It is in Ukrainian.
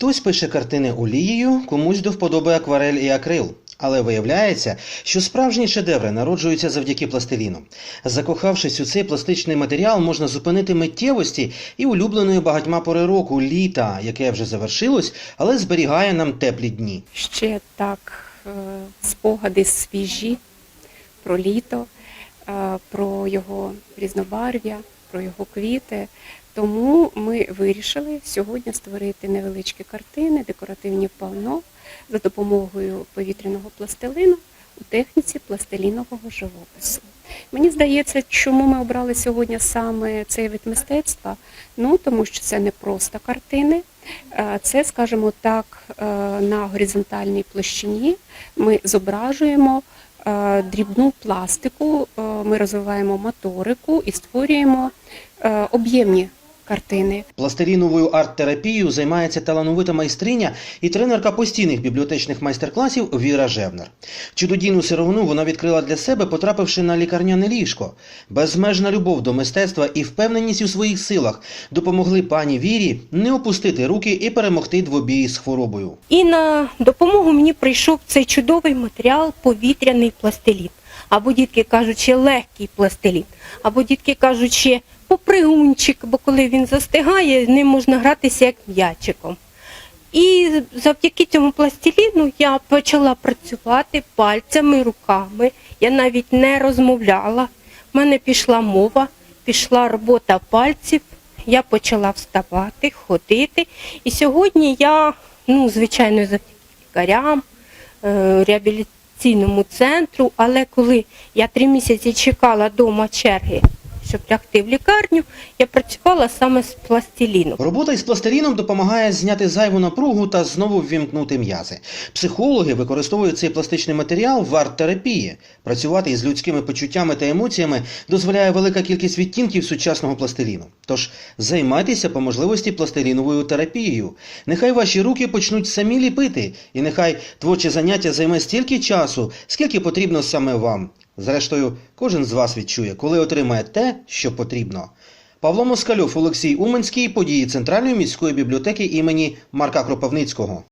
Хтось пише картини олією, комусь до вподоби акварель і акрил. Але виявляється, що справжні шедеври народжуються завдяки пластиліну. Закохавшись у цей пластичний матеріал, можна зупинити миттєвості і улюбленої багатьма пори року літа, яке вже завершилось, але зберігає нам теплі дні. ще так е, спогади свіжі про літо, е, про його різнобарв'я, про його квіти. Тому ми вирішили сьогодні створити невеличкі картини, декоративні панно за допомогою повітряного пластилину у техніці пластилінового живопису. Мені здається, чому ми обрали сьогодні саме цей вид мистецтва? Ну тому що це не просто картини, це, скажімо так, е, на горизонтальній площині ми зображуємо дрібну пластику, е, ми розвиваємо моторику і створюємо е, об'ємні картини. Пластиліновою арт-терапією займається талановита майстриня і тренерка постійних бібліотечних майстер-класів Віра Жевнер. Чудодійну сировину вона відкрила для себе, потрапивши на лікарняне ліжко. Безмежна любов до мистецтва і впевненість у своїх силах допомогли пані Вірі не опустити руки і перемогти двобій з хворобою. І на допомогу мені прийшов цей чудовий матеріал повітряний пластилін. Або дітки кажуть, ще легкий пластилін, або дітки кажуть, ще попригунчик, бо коли він застигає, ним можна гратися як м'ячиком. І завдяки цьому пластиліну я почала працювати пальцями, руками. Я навіть не розмовляла. У мене пішла мова, пішла робота пальців. Я почала вставати, ходити. І сьогодні я, ну, звичайно, завдяки лікарям, е, реабілітаційному центру, але коли я три місяці чекала вдома черги, щоб лягти в лікарню, я працювала саме з пластиліном. Робота із пластиліном допомагає зняти зайву напругу та знову ввімкнути м'язи. Психологи використовують цей пластичний матеріал в арт-терапії. Працювати із людськими почуттями та емоціями дозволяє велика кількість відтінків сучасного пластиліну. Тож займайтеся по можливості пластиліновою терапією. Нехай ваші руки почнуть самі ліпити, і нехай творче заняття займе стільки часу, скільки потрібно саме вам. Зрештою, кожен з вас відчує, коли отримає те, що потрібно. Павло Москальов, Олексій Уманський, події Центральної міської бібліотеки імені Марка Кропивницького.